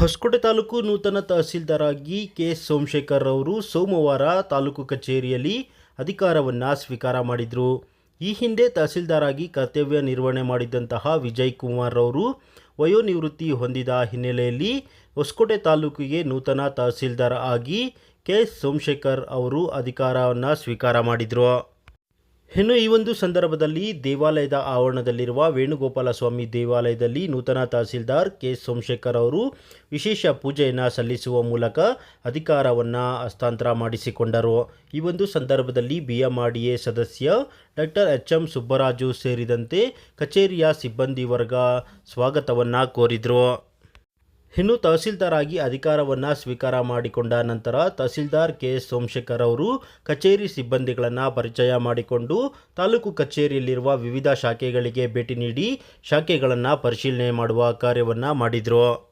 ಹೊಸಕೋಟೆ ತಾಲೂಕು ನೂತನ ತಹಸೀಲ್ದಾರ್ ಆಗಿ ಕೆ ಸೋಮಶೇಖರ್ ಅವರು ಸೋಮವಾರ ತಾಲೂಕು ಕಚೇರಿಯಲ್ಲಿ ಅಧಿಕಾರವನ್ನು ಸ್ವೀಕಾರ ಮಾಡಿದರು. ಈ ಹಿಂದೆ ತಹಸೀಲ್ದಾರ್ ಆಗಿ ಕರ್ತವ್ಯ ನಿರ್ವಹಣೆ ಮಾಡಿದಂತಹ ವಿಜಯ್ ಕುಮಾರ್ ಅವರು ವಯೋನಿವೃತ್ತಿ ಹೊಂದಿದ ಹಿನ್ನೆಲೆಯಲ್ಲಿ ಹೊಸಕೋಟೆ ತಾಲೂಕಿಗೆ ನೂತನ ತಹಸೀಲ್ದಾರ್ ಆಗಿ ಕೆ ಸೋಮಶೇಖರ್ ಅವರು ಅಧಿಕಾರವನ್ನು ಸ್ವೀಕಾರ ಮಾಡಿದರು. ಇನ್ನು ಈ ಒಂದು ಸಂದರ್ಭದಲ್ಲಿ ದೇವಾಲಯದ ಆವರಣದಲ್ಲಿರುವ ವೇಣುಗೋಪಾಲ ಸ್ವಾಮಿ ದೇವಾಲಯದಲ್ಲಿ ನೂತನ ತಹಸೀಲ್ದಾರ್ ಕೆ ಸೋಮಶೇಖರ್ ಅವರು ವಿಶೇಷ ಪೂಜೆಯನ್ನು ಸಲ್ಲಿಸುವ ಮೂಲಕ ಅಧಿಕಾರವನ್ನು ಹಸ್ತಾಂತರ ಮಾಡಿಸಿಕೊಂಡರು. ಈ ಒಂದು ಸಂದರ್ಭದಲ್ಲಿ ಬಿ ಸದಸ್ಯ ಡಾಕ್ಟರ್ ಎಚ್ ಎಂ ಸುಬ್ಬರಾಜು ಸೇರಿದಂತೆ ಕಚೇರಿಯ ಸಿಬ್ಬಂದಿ ವರ್ಗ ಸ್ವಾಗತವನ್ನು ಕೋರಿದರು. ಇನ್ನು ತಹಸೀಲ್ದಾರ್ ಆಗಿ ಅಧಿಕಾರವನ್ನು ಸ್ವೀಕಾರ ಮಾಡಿಕೊಂಡ ನಂತರ ತಹಸೀಲ್ದಾರ್ ಕೆ ಎಸ್ ಸೋಮಶೇಖರ್ ಅವರು ಕಚೇರಿ ಸಿಬ್ಬಂದಿಗಳನ್ನು ಪರಿಚಯ ಮಾಡಿಕೊಂಡು ತಾಲೂಕು ಕಚೇರಿಯಲ್ಲಿರುವ ವಿವಿಧ ಶಾಖೆಗಳಿಗೆ ಭೇಟಿ ನೀಡಿ ಶಾಖೆಗಳನ್ನು ಪರಿಶೀಲನೆ ಮಾಡುವ ಕಾರ್ಯವನ್ನು ಮಾಡಿದರು.